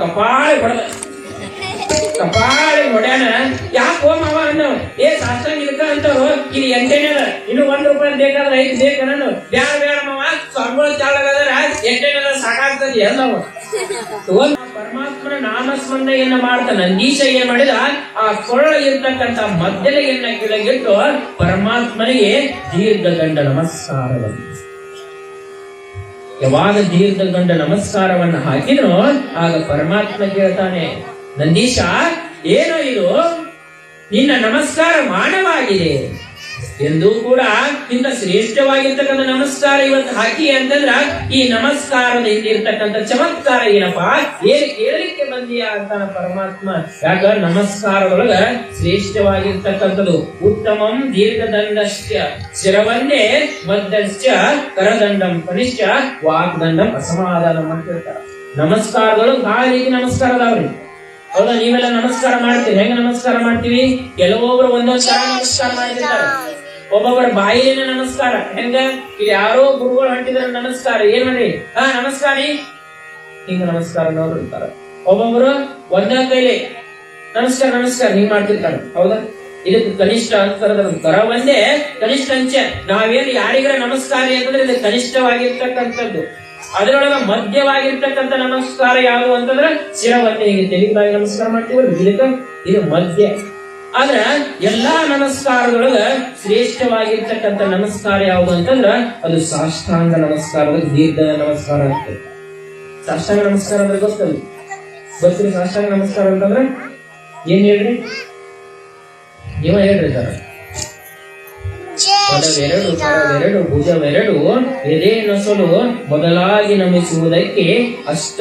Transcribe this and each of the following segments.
ಕಪಾಳಿ ಹೊಡೆದ. ಕಪಾಳಿ ಹೊಡ್ಯಾನ. ಯಾಕೆ ಹೋಮ್ ಅವ ಅನ್ನ ಏ ಶಾಸ್ತ್ರ ಇದಕ್ಕ ಅಂತವ್ರು ಇದು ಎಂಟೇನದ ಇನ್ನು ಒಂದ್ ರೂಪಾಯಿ ಬೇಕಾದ್ರೆ ಐದು ಬೇಕ ನಾನು ಬ್ಯಾಡ ಬೇಡ ಮಾವ, ಸ್ವಾಮಿಗಳ ಚಾಳಗಾದ್ರ. ಎಂಟೇನದ ಸಾಕಾಗ್ತದೆ ಎಲ್ಲವ ಪರಮಾತ್ಮನ ನಾಮಸ್ಮರಣೆಯನ್ನ ಮಾಡ್ತಾನ ನಂದೀಶ ಏನ್ ಮಾಡಿದ ಆ ಕೊರಳ ಇರ್ತಕ್ಕಂತ ಮದ್ದಲೆಯನ್ನ ಕೆಳಗಿಟ್ಟು ಪರಮಾತ್ಮನಿಗೆ ದೀರ್ಘ ಗಂಡ ನಮಸ್ಕಾರವನ್ನು ಯಾವಾಗ ದೀರ್ಘಗಂಡ ನಮಸ್ಕಾರವನ್ನು ಹಾಕಿದ್ರೋ, ಆಗ ಪರಮಾತ್ಮ ಕೇಳ್ತಾನೆ ನಂದೀಶ, ಏನೋ ಇದು? ನಿನ್ನ ನಮಸ್ಕಾರ ಮಾನವಾಗಿದೆ. ಎಂದು ಕೂಡ ನಿನ್ನ ಶ್ರೇಷ್ಠವಾಗಿರ್ತಕ್ಕಂಥ ನಮಸ್ಕಾರ ಇವತ್ತು ಹಾಕಿ ಅಂತಂದ್ರ, ಈ ನಮಸ್ಕಾರದ ಇರ್ತಕ್ಕಂಥ ಚಮತ್ಕಾರ ಏನಪ್ಪಾ? ಏನ್ ಕೇಳಲಿಕ್ಕೆ ಬಂದಿಯಾ ಅಂತಾನ ಪರಮಾತ್ಮ ಯಾಕ ನಮಸ್ಕಾರದೊಳಗ ಶ್ರೇಷ್ಠವಾಗಿರ್ತಕ್ಕಂಥದ್ದು. ಉತ್ತಮಂ ದೀರ್ಘದಂಡಶ್ಚ ಶಿರವನ್ನೇ ಮದ್ದಶ್ಚ, ಕರದಂಡಂ ಕನಿಷ್ಠ, ವಾಗ್ದಂಡಂ ಅಸಮಾಧಾನ ಹೇಳ್ತಾರ. ನಮಸ್ಕಾರದೊಳಗೆ ಬಾಯಿಗೆ ರೀತಿ ನಮಸ್ಕಾರ ಅದಾವ್ರಿ ಹೌದಾ? ನೀವೆಲ್ಲ ನಮಸ್ಕಾರ ಮಾಡ್ತೀವಿ ಹೆಂಗ ನಮಸ್ಕಾರ ಮಾಡ್ತೀವಿ? ಕೆಲವೊಬ್ರು ಒಂದೊಂದ್ ನಮಸ್ಕಾರ ಮಾಡ್ತಿರ್ತಾರೆ. ಒಬ್ಬೊಬ್ಬರ ಬಾಯಿನ ನಮಸ್ಕಾರ. ಹೆಂಗ? ಇಲ್ಲಿ ಯಾರೋ ಗುರುಗಳು ಹೊಂಟಿದ್ರ ನಮಸ್ಕಾರ. ಏನ್ ಮಾಡಿ ಹಾ, ನಮಸ್ಕಾರಿ ಹಿಂಗ ನಮಸ್ಕಾರ ನೋಡ್ರಿ ಒಬ್ಬೊಬ್ರು ಒಂದ ಕೈಲಿ, ನಮಸ್ಕಾರ ನಮಸ್ಕಾರ, ಹಿಂಗ್ ಮಾಡ್ತಿರ್ತಾರೆ. ಹೌದಾ? ಇದಕ್ಕೆ ಕನಿಷ್ಠ ಅಂತರದ ಕರ ಒಂದೇ, ಕನಿಷ್ಠ ಅಂಚೆ. ನಾವೇನು ಯಾರಿಗಾರ ನಮಸ್ಕಾರ ಅಂತಂದ್ರೆ ಇದು ಕನಿಷ್ಠವಾಗಿರ್ತಕ್ಕಂಥದ್ದು. ಅದರೊಳಗ ಮಧ್ಯವಾಗಿರ್ತಕ್ಕಂಥ ನಮಸ್ಕಾರ ಯಾವುದು ಅಂತಂದ್ರೆ ಶಿರವನ್ನೇ ಹೀಗೆ ತೆಲುಗುದಾಗಿ ನಮಸ್ಕಾರ ಮಾಡ್ತೀವಿ. ಇದಕ್ಕ ಇದು ಮಧ್ಯ. ಆದ್ರ ಎಲ್ಲಾ ನಮಸ್ಕಾರದೊಳಗ ಶ್ರೇಷ್ಠವಾಗಿರ್ತಕ್ಕಂಥ ನಮಸ್ಕಾರ ಯಾವುದು ಅಂತಂದ್ರ ಅದು ಸಾಷ್ಟಾಂಗ ನಮಸ್ಕಾರದ ದೀರ್ಘ ನಮಸ್ಕಾರ ಆಗ್ತದೆ. ಸಾಷ್ಟಾಂಗ ನಮಸ್ಕಾರ ಅಂದ್ರೆ ಗೊತ್ತಲ್ಲ. ಗೊತ್ತಿರಿ ಸಾಷ್ಟಾಂಗ ನಮಸ್ಕಾರ ಅಂತಂದ್ರೆ ಏನ್ ಹೇಳ್ರಿ? ನೀವ ಹೇಳ್ರಿ ಸರ್. ಎರಡು ಕರವೆರಡು ಭುಜವೆರಡು ಎದೆ ನಸಲು ಮೊದಲಾಗಿ ನಮಿಸುವುದಕ್ಕೆ ಅಷ್ಟ,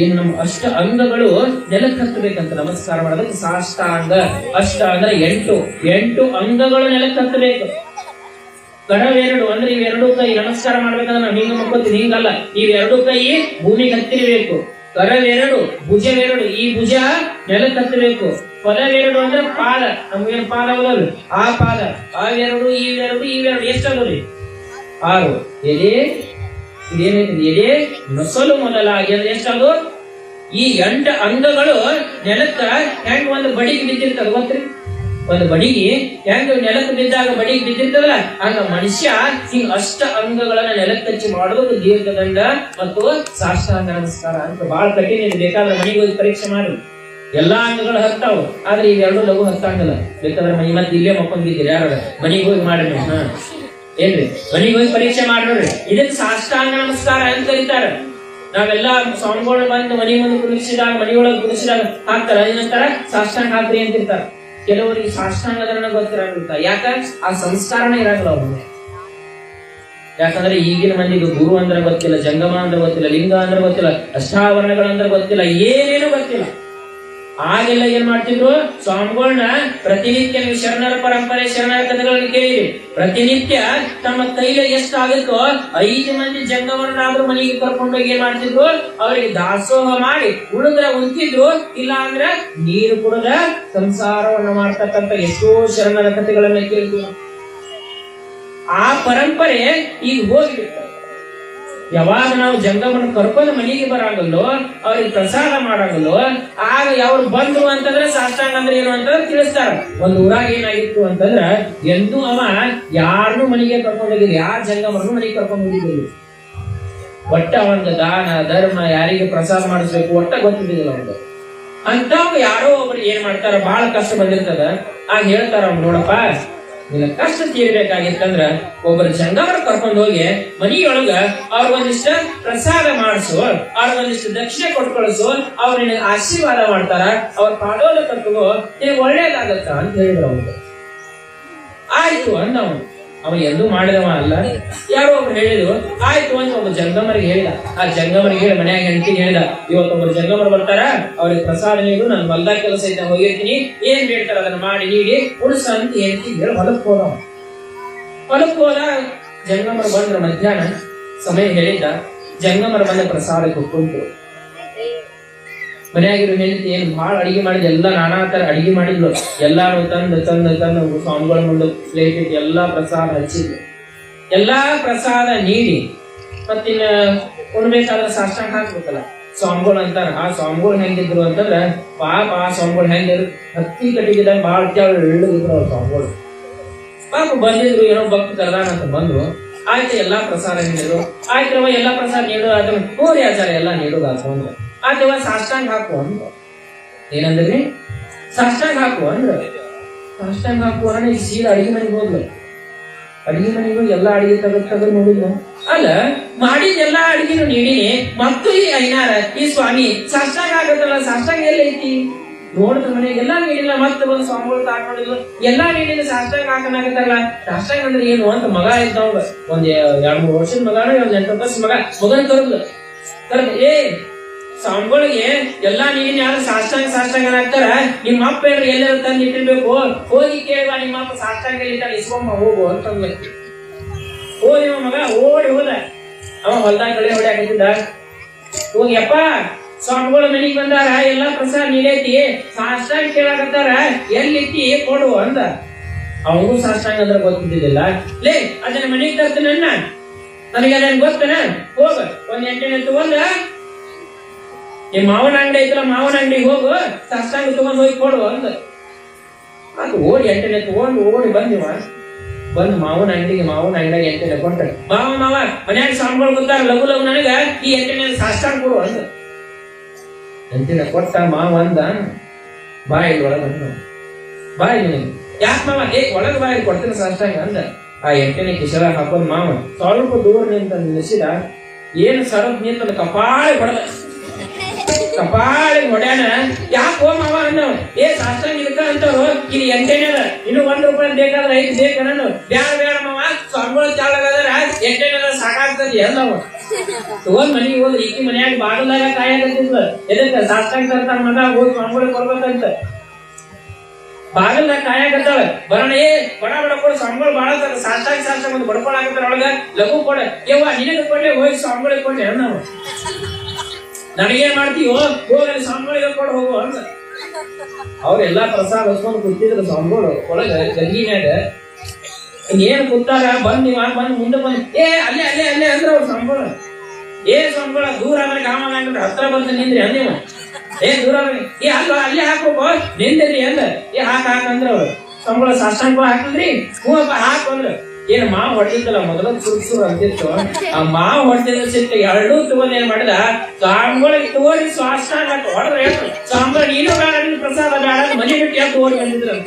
ಏನ್ ನಮ್ಮ ಅಷ್ಟ ಅಂಗಗಳು ನೆಲಕ್ಕೆ ಹತ್ತಬೇಕಂತ ನಮಸ್ಕಾರ ಮಾಡೋದಕ್ಕೆ ಸಾಷ್ಟಾಂಗ. ಅಷ್ಟ ಅಂದ್ರೆ ಎಂಟು ಎಂಟು ಅಂಗಗಳು ನೆಲಕ್ಕೆ ಹತ್ತಬೇಕು ಕರವೆರಡು ಅಂದ್ರೆ ಇವೆರಡು ಕೈ ನಮಸ್ಕಾರ ಮಾಡ್ಬೇಕಂದ್ರೆ ನಾವು ಹಿಂಗ ಮಕ್ಕೋತೀವಿ ಹಿಂಗಲ್ಲ ಇವೆರಡು ಕೈ ಭೂಮಿಗೆ ಹತ್ತಿರಬೇಕು. ಕರವೆರಡು ಭುಜವೆರಡು ಈ ಭುಜ ನೆಲಕ್ಕೆ ಹತ್ತಬೇಕು. ಪದವೆರಡು ಅಂದ್ರೆ ಪಾದ ನಮ್ಗೇನು ಪಾದ ಹೋದವ್ರಿ ಆ ಪಾದ ಅವೆರಡು ಇವೆರಡು ಇವೆರಡು ಎಷ್ಟಾದವ್ರಿ ಆರು. ಎದೆ ಇದೇನೈತಿ ಎದೆ ನೊಸಲು ಮೊದಲಾಗಿ ಅಂದ್ರೆ ಎಷ್ಟದು? ಈ ಎಂಟು ಅಂಗಗಳು ನೆಲಕ್ಕ ಹೆಂಗ್ ಒಂದು ಬಡಿಗೆ ಬಿದ್ದಿರ್ತದ ಗೊತ್ತ್ರಿ? ಒಂದು ಬಡಿಗೆ, ಹೆಂಗ ನೆಲಕ್ಕೆ ಬಿದ್ದಾಗ ಬಡಿಗೆ ಬಿದ್ದಿರ್ತದಲ್ಲ, ಹಂಗ ಮನುಷ್ಯ ಹಿಂಗ ಅಷ್ಟ ಅಂಗಗಳನ್ನ ನೆಲಕ್ಕೆ ಹಚ್ಚಿ ಮಾಡೋದು ದೀರ್ಘದಂಡ ಮತ್ತು ಸಾಷ್ಟಾಂಗ ನಮಸ್ಕಾರ ಅಂತ ಬಹಳ ಕಠಿಣ ಇದೆ. ಬೇಕಾದ್ರೆ ಮನೆಗೆ ಹೋಗಿ ಪರೀಕ್ಷೆ ಮಾಡಿ. ಎಲ್ಲಾ ಅಂಗಗಳು ಹತ್ತಾವು ಆದ್ರೆ ಇವೆರಡು ಲಘು ಹತ್ತಾಂಗಲ್ಲ ಬೇಕಾದ್ರೆ ಮನೆ ಮತ್ತೆ ಇಲ್ಲೇ ಮಕ್ಕೊಂಡಿದ್ದೀರಿ ಯಾರು ಮನೆಗೆ ಹೋಗಿ ಮಾಡಿ ಹಾ. ಏನ್ರಿ? ಮನೆಗೆ ಹೋಗಿ ಪರೀಕ್ಷೆ ಮಾಡ್ರಿ. ಇದಕ್ಕೆ ಸಾಷ್ಟಾಂಗ ನಮಸ್ಕಾರ ಅಂತ ಕರೀತಾರ. ನಾವೆಲ್ಲ ಸ್ವಾಮಿಗಳು ಬಂದು ಮನೆ ಮುಂದೆ ಕುಳಿಸಿದಾಗ ಮನೆಯೊಳಗೆ ಕುಳಿಸಿದಾಗ ಹಾಕ್ತಾರ. ಏನಂತಾರ ನಂತರ ಸಾಷ್ಟಾಂಗ ಹಾಕ್ರಿ ಅಂತ ಇರ್ತಾರ ಕೆಲವರಿಗೆ ಸಾಷ್ಟಾಂಗದನ್ನ ಗೊತ್ತಿರಂಗಿಲ್ಲ ಯಾಕ ಆ ಸಂಸ್ಕಾರನೇ ಇರಂಗಿಲ್ಲ ಅವ್ರಿಗೆ. ಯಾಕಂದ್ರೆ ಈಗಿನ ಮಂದಿಗೆ ಗುರು ಅಂದ್ರೆ ಗೊತ್ತಿಲ್ಲ, ಜಂಗಮ ಅಂದ್ರೆ ಗೊತ್ತಿಲ್ಲ, ಲಿಂಗ ಅಂದ್ರೆ ಗೊತ್ತಿಲ್ಲ ಅಷ್ಟಾವರಣಗಳಂದ್ರೆ ಗೊತ್ತಿಲ್ಲ, ಏನೇನು ಗೊತ್ತಿಲ್ಲ. ಆಗೆಲ್ಲ ಏನ್ ಮಾಡ್ತಿದ್ರು? ಸ್ವಾಮಿಗಳನ್ನ ಪ್ರತಿನಿತ್ಯ ನೀವು ಶರಣರ ಪರಂಪರೆ, ಶರಣರ ಕಥೆಗಳನ್ನ ಕೇಳಿರಿ. ಪ್ರತಿನಿತ್ಯ ತಮ್ಮ ಕೈಲಿ ಎಷ್ಟಾಗುತ್ತೋ ಐದು ಮಂದಿ ಜಂಗಮರನ್ನಾದ್ರೂ ಮನೆಗೆ ಕರ್ಕೊಂಡೋಗಿ ಏನ್ ಮಾಡ್ತಿದ್ರು? ಅವರಿಗೆ ದಾಸೋಹ ಮಾಡಿ ಉಳಿದ್ರೆ ಉಂತಿದ್ರು ಇಲ್ಲ ಅಂದ್ರೆ ನೀರು ಕುಡದ ಸಂಸಾರವನ್ನ ಮಾಡ್ತಕ್ಕಂತ ಎಷ್ಟೋ ಶರಣರ ಕಥೆಗಳನ್ನ ಕೇಳಿದ್ರು. ಆ ಪರಂಪರೆ ಈಗ ಹೋಗಿಬಿಟ್ಟು ಯಾವಾಗ ನಾವು ಜಂಗಮನ ಕರ್ಕೊಂಡು ಮನೆಗೆ ಬರಾಗಲ್ಲೋ ಅವ್ರಿಗೆ ಪ್ರಸಾದ ಮಾಡಾಗಲ್ಲೋ ಆಗ ಅವ್ರು ಬಂದ್ರು ಅಂತಂದ್ರೆ ಸಾಷ್ಟಾಂಗ ಅಂದ್ರೆ ಏನು ಅಂತಂದ್ರೆ ತಿಳಿಸ್ತಾರ. ಒಂದ್ ಊರಾಗ ಏನಾಗಿತ್ತು ಅಂತಂದ್ರ, ಎಂದೂ ಅವ ಯಾರನ್ನೂ ಮನೆಗೆ ಕರ್ಕೊಂಡು ಯಾರ ಜಂಗಮರನ್ನು ಮನೆಗೆ ಕರ್ಕೊಂಡು ಒಟ್ಟ ಒಂದು ದಾನ, ಧರ್ಮ, ಯಾರಿಗೆ ಪ್ರಸಾದ ಮಾಡಿಸ್ಬೇಕು ಒಟ್ಟ ಗೊತ್ತಿದ್ದಿಲ್ಲ ಅವ್ರಿಗೆ ಅಂತವ್ ಯಾರೋ ಒಬ್ರು ಏನ್ ಮಾಡ್ತಾರ ಬಹಳ ಕಷ್ಟ ಬಂದಿರ್ತದ. ಆಗ ಹೇಳ್ತಾರ ನೋಡಪ್ಪ ನಿನ್ನ ಕಷ್ಟ ತೀರ್ಬೇಕಾಗಿತ್ತಂದ್ರ ಒಬ್ಬರ ಜಂಗಾರ ಕರ್ಕೊಂಡು ಹೋಗಿ ಮನಿಯೊಳಗ ಅವ್ರ ಒಂದಿಷ್ಟ ಪ್ರಸಾದ ಮಾಡಿಸು ಅವ್ರ ಒಂದಿಷ್ಟು ದಕ್ಷಿಣೆ ಕೊಟ್ಟು ಕಳಿಸು ಅವ್ರ ನಿನಗೆ ಆಶೀರ್ವಾದ ಮಾಡ್ತಾರ, ಅವ್ರ ಪಾಡೋದ ಕರ್ಕೋ ನಿನಗೆ ಒಳ್ಳೇದಾಗತ್ತ ಅಂತ ಹೇಳಿದ್ರು ಅವ್ರು. ಆಯ್ತು ಅಂದ ಅವನು ಅವ ಎಂದೂ ಮಾಡಿದವ ಅಲ್ಲ. ಯಾರೋ ಒಬ್ರು ಹೇಳಿದ್ರು, ಆಯ್ತು ಅಂತ ಒಬ್ಬ ಜಂಗಮರಿಗೆ ಹೇಳಿದ. ಆ ಜಂಗಮರಿಗೆ ಹೇಳಿ, ಮನೆಯಾಗ ಹೆಂಡತಿ ಹೇಳಿದ ಇವತ್ತೊಬ್ಬರು ಜಂಗಮರು ಬರ್ತಾರ, ಅವ್ರಿಗೆ ಪ್ರಸಾದ ನೀಡು, ನಾನು ಹೊಲ್ದಾಗ ಕೆಲಸ ಇದ್ದ ಹೋಗಿರ್ತೀನಿ. ಏನ್ ಹೇಳ್ತಾರ ಅದನ್ನ ಮಾಡಿ ನೀಡಿ, ಉಳಿಸ ಅಂತ ಹೆಂಡತಿ ಹೇಳಿ ಹೊಲಕ್ ಹೋದ. ಹೊಲಕ್ ಹೋದ, ಜಂಗಮರು ಬಂದ್ರ ಮಧ್ಯಾಹ್ನ. ಸಮಯ ಹೇಳಿದ್ದ, ಜಂಗಮರ ಬಂದ ಪ್ರಸಾದಕ್ಕೆ ಕುಂತು ಮನ್ಯಾಗಿರೋ ಹೆಂಡತಿ ಏನು? ಭಾಳ ಅಡಿಗೆ ಮಾಡಿದ ಎಲ್ಲ ನಾನಾ ಥರ ಅಡಿಗೆ ಮಾಡಿದ್ಲು ಎಲ್ಲರೂ ತಂದು ತಂದು ತಂದು ಸ್ವಾಮಿಗಳ ಮುಂದೆ ಪ್ಲೇಟ್ ಇಟ್ಟು ಎಲ್ಲ ಪ್ರಸಾದ ಹಚ್ಚಿದ್ಲು. ಎಲ್ಲ ಪ್ರಸಾದ ನೀಡಿ ಮತ್ತಿನ್ನ ಉಣ್ಬೇಕಾದ್ರೆ ಸಾಷ್ಟಾಂಗ ಹಾಕ್ಬೇಕಲ್ಲ. ಸ್ವಾಮಿಗಳು ಅಂತಾರ. ಆ ಸ್ವಾಮಿಗಳು ಹೆಂಗಿದ್ರು ಅಂತಂದ್ರೆ, ಪಾಪ ಆ ಸ್ವಾಮಿಗಳು ಹೆಂಗಿದ್ರು? ಹತ್ತಿ ಕಟ್ಟಿಗಿದಾಗ ಬಾಳ ಇಳಿದ್ರು ಅವ್ರ ಸ್ವಾಮಿಗಳು. ಪಾಪ ಬಂದಿದ್ರು, ಏನೋ ಭಕ್ತ ಕರ್ದಾನ ಅಂತ ಬಂದ್ರು. ಆಯ್ತು, ಎಲ್ಲಾ ಪ್ರಸಾದ ನೀಡಿದ್ರು. ಆಯ್ತು ಎಲ್ಲಾ ಪ್ರಸಾದ ನೀಡು ಹೋರಿ ಆಚಾರ ಎಲ್ಲಾ ಆ ಹಾಕೊಂಡು ಆಯ್ತವ ಸಾಷ್ಟಾಂಗ ಹಾಕು ಏನಂದ್ರಿ, ಸಾಷ್ಟಾಂಗ ಹಾಕು ಅಂದ್ರೆ. ಸಾಷ್ಟಾಂಗ ಹಾಕು ಅಂದ್ರೆ ಈಗ ಸೀದಾ ಅಡಿಗೆ ಮನೆಗೆ ಹೋದ್ಲು. ಅಡಿಗೆ ಮನೆಗೂ ಎಲ್ಲ ಅಡಿಗೆ ತಗದ್ ತಗದ್ ನೋಡಿದ್ಲು. ಅಲ್ಲ, ಮಾಡಿದ ಎಲ್ಲ ಅಡಿಗೆನು ನೀಡಿನಿ ಮತ್ತು ಈ ಐನಾರ, ಈ ಸ್ವಾಮಿ, ಸಾಷ್ಟಾಂಗ ಆಗತ್ತಲ್ಲ, ಸಾಷ್ಟಾಂಗ ಎಲ್ಲ ಐತಿ? ನೋಡಿದ್ರ ಮನೆಗೆ ಎಲ್ಲಾ ನೀಡಿಲ್ಲ, ಮತ್ತೆ ಬಂದು ಸ್ವಾಮಿಗಳು ತಾಕೊಂಡಿಲ್ಲ ಎಲ್ಲಾ ನೀಡಿ ಸಾಷ್ಟಾಂಗ ಹಾಕನಾಗತ್ತಲ್ಲ ಸಾಷ್ಟಾಂಗ ಅಂದ್ರೆ ಏನು ಅಂತ ಮಗ ಇದ್ದವ್ ಒಂದ್ ಎರಡ್ ಮೂರು ವರ್ಷದ ಮಗನ, ಒಂದ್ ಎಂಟು ವರ್ಷ ಮಗ. ಮಗನ್ ತರದ್ಲು ಕರೆದ್ ಏ ಸ್ವಾಮಿಗಳಿಗೆ ಎಲ್ಲಾ ನೀನ್ ಯಾರು ಸಾಷ್ಟಾಂಗ ಸಾಷ್ಟಾಂಗ ಹಾಕ್ತಾರ ನಿಮ್ಮ ಅಪ್ಪ ಹೇಳ್ರಿ ಎಲ್ಲರೂ ತಂದು ಇಟ್ಟಿರ್ಬೇಕು? ಹೋಗಿ ಕೇಳುವ ನಿಮ್ಮ ಅಪ್ಪ ಸಾಷ್ಟಾಂಗ ಇಟ್ಟಾರ ಇಸ್ಕೊಂಬ ಹೋಗು ಅಂತಂದ್ಲು ಹೋಗಿ ಮಗ ಓಡಿ ಹೋದ. ಅವ ಹೊಲ್ದಾಗ ಕಳೆ ಹೊಡಿ ಹಾಕಿದ್ದ. ಹೋಗಿಯಪ್ಪ ಸ್ವಾಮಿಗಳ ಮನೆಗೆ ಬಂದಾರ, ಎಲ್ಲಾ ಪ್ರಸಾದ ನೀಡೈತಿ ಸಾಷ್ಟಾಂಗ ಕೇಳಾಕತ್ತಾರ ಎಲ್ಲಿತ್ತಿ ಕೊಡು ಅಂದ. ಅವನು ಸಾಷ್ಟಾಂಗ ಅಂದ್ರೆ ಗೊತ್ತಿದ್ದಿಲ್ಲ ಲೇ, ಅದನ್ನ ಮನೆಗೆ ತರ್ತೀನನ್ನ ನನಗೆ ಅದನ್ನ ಗೊತ್ತನ? ಹೋಗ, ಒಂದ್ ಎಂಟನೇ ತಗೊಂಡ ಈ ಮಾವನ ಅಂಗಡಿ ಐತಲ್ಲ, ಮಾವನ ಅಂಗಡಿಗೆ ಹೋಗು ಸಾಷ್ಟಾಂಗ ತಗೊಂಡ್ ಹೋಗಿ ಕೊಡು ಅಂದ. ಅದು ಓಡಿ ಎಂಟನೆ ತಗೊಂಡು ಓಡಿ ಬಂದಿವ ಬಂದು ಮಾವನ ಅಂಗಡಿಗೆ ಮಾವನ ಅಂಗಡಿಗೆ ಎಂಟನೆ ಕೊಟ್ಟ ಮಾವ ಮಾವ, ಮನ್ಯಾಗ ಸಾಂಬಾರು ಗೊತ್ತಾರ ಲಘು ಲಘು ನನಗ, ಈ ಎಂಟನೆ ಸಾಷ್ಟಾಂಗ ಕೊಡು ಅಂದ. ಎಂಟನೆ ಕೊಟ್ಟ ಮಾವ ಅಂದ ಬಾಯಿ ಒಳಗ ಬಾಯಿ ನಿನಗೆ ಯಾಕೆ ಮಾವ? ಏ, ಒಳಗೆ ಬಾಯಿ ಕೊಡ್ತೀನಿ ಸಾಷ್ಟಾಂಗ ಅಂದ. ಆ ಎಂಟನೇ ಕಿಶಲ ಹಾಕೋದು ಮಾವ ಸ್ವಲ್ಪ ದೂರ ನಿಂತ ನಿಲ್ಲಿಸಿದ, ಏನು ಸರದ್ ನಿಂತ ಕಪಾಳಿ ಹೊಡೆದ. ಕಪಾಳಿ ಹೊಡ್ಯಾನ. ಯಾಕೆ ಹೋಮ್ ಅವ ಅನ್ನೋ ಏ ಶಾಸ್ತ್ರ ಇದಕ್ಕ ಅಂತವ್ರು ಇಲ್ಲಿ ಅದ. ಇನ್ನು ಒಂದ್ ರೂಪಾಯಿ ಬೇಕಾದ್ರೆ ಐದು ಬೇಕನ್ನೋ ಬ್ಯಾಡ ಬ್ಯಾಡ ಮಾವ ಸ್ವಾಮಿಗಳು ಚಾಳಗಾದ್ರ ಎಂಟನೇದ ಸಾಕಾಗ್ತದೆ ಎಲ್ಲವ ತಗೊಂಡ್ ಮನಿಗೆ ಹೋದ್ರೆ, ಈಕಿ ಮನ್ಯಾಗ ಬಾಗಲ್ದಾಗ ಕಾಯಕತ್ತಿದ್ಲ ಎದಕ್ಕ ಶಾಸ್ತ್ರ ತರ್ತಾನ ಮಗ ಹೋಗಿ ಸ್ವಾಮಿಗಳು ಕೊಡ್ಬೇಕಂತ. ಬಾಗಲ್ದಾಗ ಕಾಯಕತ್ತಾಳ ಬರೋಣ, ಏ, ಬಡ ಬಡ ಕೊಡು, ಸ್ವಾಮಿಗಳು ಬಾಳ ಸಾಷ್ಟಾಂಗ ಸಾಷ್ಟಾಂಗ ಒಂದು ಬಡ್ಕೊಳಕತ್ತಾರ ಒಳಗ. ಲಘು ಕೊಡ. ಯವ್ವ, ನಿನಗೆ ಕೊಡ್ಲಿ, ಹೋಗಿ ಸ್ವಾಮಿಗಳಿಗೆ ಕೊಡ್ಲಿ ನಾವು ನನಗೇನ್ ಮಾಡ್ತೀವೋ ಹೋಗಲಿ ಸ್ವಾಮಿಗಳಿಗೆ ಕೊಡು, ಹೋಗು, ಅಂತ. ಅವ್ರೆಲ್ಲಾ ಪ್ರಸಾದ ಹೊಸ್ಕೊಂಡು ಕೂತಿದ್ರು ಸ್ವಾಮಿಗಳು. ಒಳಗ ಗಂಗಿನ್ಯಾಗ ಏನ್ ಕೂತಾರ? ಬಂದ್ ನೀವ್ ಬಂದ್ ಮುಂದೆ ಬಂದ್. ಏ, ಅಲ್ಲೇ ಅಲ್ಲೇ ಅಲ್ಲೇ ಅಂದ್ರ ಅವ್ರು ಸ್ವಾಮಿಗಳು. ಏ ಸ್ವಾಮಿಗಳ ದೂರ ಆದ್ರೆ ಗಾಮ ಅಂದ್ಬಿಟ್ಟು ಹತ್ರ ಬಂದು ನಿಂದ್ರಿ, ಅಲ್ಲಿ ಏ, ದೂರ ಏ ಅಲ್ಲ ಅಲ್ಲೇ ಹಾಕೋಬೋ ನಿಂದ್ರಿ ಅಂದ ಏ, ಹಾಕ ಹಾಕಂದ್ರ ಅವ್ರು. ಸ್ವಾಮಿಗಳ ಸಾಷ್ಟಾಂಗ ಹಾಕಿದ್ರಿ. ಹೂವಪ್ಪ, ಹಾಕು ಅಂದ್ರ. ಏನ್ ಮಾವ್ ಹೊಡೆದಿದ್ದಲ್ಲ ಮೊದಲ ಸುರ್ ಸುರ್ ಅಂತಿತ್ತು ಆ ಮಾವ್ ಹೊಡೆದಿದ್ದ ಸಿಟ್ಟು ಎರಡೂ ತಗೊಂಡು ಏನ್ ಮಾಡಿದ? ಸ್ವಾಮಿಗಳಿಗೆ ತೋರಿ ಸಾಷ್ಟಾಂಗ ಹೊಡೆದ್ರೆ ಸ್ವಾಮಿಗಳು, ನೀನು ಬೇಡ ಪ್ರಸಾದ ಬೇಡ ಮನೆ ಬಿಟ್ಟು ಓಡಿ ಬಂದಿದ್ರಂತ